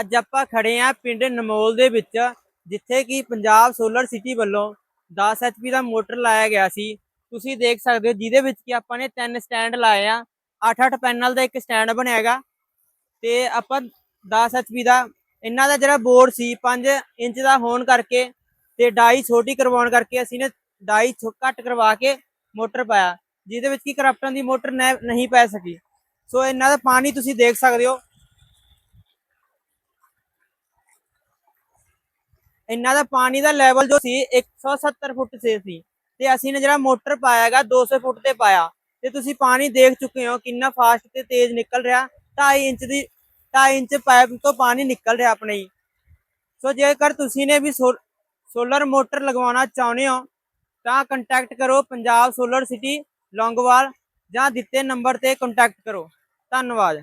ਅੱਜ ਆਪਾਂ ਖੜੇ ਆਂ ਪਿੰਡ ਨਮੋਲ ਦੇ ਵਿੱਚ, ਜਿੱਥੇ ਕਿ ਪੰਜਾਬ ਸੋਲਰ ਸਿਟੀ ਵੱਲੋਂ 10 HP ਦਾ ਮੋਟਰ ਲਾਇਆ ਗਿਆ ਸੀ। ਤੁਸੀਂ ਦੇਖ ਸਕਦੇ ਹੋ ਜਿਹਦੇ ਵਿੱਚ ਕਿ ਆਪਾਂ ਨੇ ਤਿੰਨ ਸਟੈਂਡ ਲਾਏ ਆ। 8-8 ਪੈਨਲ ਦਾ ਇੱਕ ਸਟੈਂਡ ਬਣਿਆ ਹੈਗਾ। ਤੇ ਆਪਾਂ 10 HP ਦਾ, ਇਹਨਾਂ ਦਾ ਜਿਹੜਾ ਬੋਰਡ ਸੀ 5 ਇੰਚ ਦਾ ਹੋਣ ਕਰਕੇ ਤੇ ਡਾਈ ਛੋਟੀ ਕਰਵਾਉਣ ਕਰਕੇ ਅਸੀਂ ਨੇ ਡਾਈ ਛੋ- ਘੱਟ ਕਰਵਾ ਕੇ ਮੋਟਰ ਪਾਇਆ। ਜਿਹਦੇ ਵਿੱਚ ਕਿ ਕਰਪਟਨ ਦੀ ਮੋਟਰ ਨੈ- ਨਹੀਂ ਪੈ ਸਕੀ। ਸੋ ਇਹਨਾਂ ਦਾ ਪਾਣੀ ਤੁਸੀਂ ਦੇਖ ਸਕਦੇ ਹੋ। ਇਹਨਾਂ ਦਾ ਪਾਣੀ ਦਾ ਲੈਵਲ ਜੋ ਸੀ 170 ਫੁੱਟ ਸੇ ਸੀ। ਤੇ ਅਸੀਂ ਨੇ ਜਿਹੜਾ ਮੋਟਰ ਪਾਇਆ ਹੈਗਾ 200 ਫੁੱਟ ਤੇ ਪਾਇਆ। ਤੇ ਤੁਸੀਂ ਪਾਣੀ ਦੇਖ ਚੁੱਕੇ ਹੋ ਕਿੰਨਾ ਫਾਸਟ ਤੇ ਤੇਜ਼ ਨਿਕਲ ਰਿਹਾ। 2.5 ਇੰਚ ਦੀ 2.5 ਇੰਚ ਪਾਈਪ ਤੋਂ ਪਾਣੀ ਨਿਕਲ ਰਿਹਾ ਆਪਣੇ ਹੀ। ਸੋ ਜੇਕਰ ਤੁਸੀਂ ਨੇ ਵੀ ਸੋਲਰ ਮੋਟਰ ਲਗਵਾਉਣਾ ਚਾਹੁੰਦੇ ਹੋ, ਤਾਂ ਕੰਟੈਕਟ ਕਰੋ ਪੰਜਾਬ ਸੋਲਰ ਸਿਟੀ ਲੌਂਗਵਾਲ ਜਾਂ ਦਿੱਤੇ ਨੰਬਰ ਤੇ ਕੰਟੈਕਟ ਕਰੋ। ਧੰਨਵਾਦ।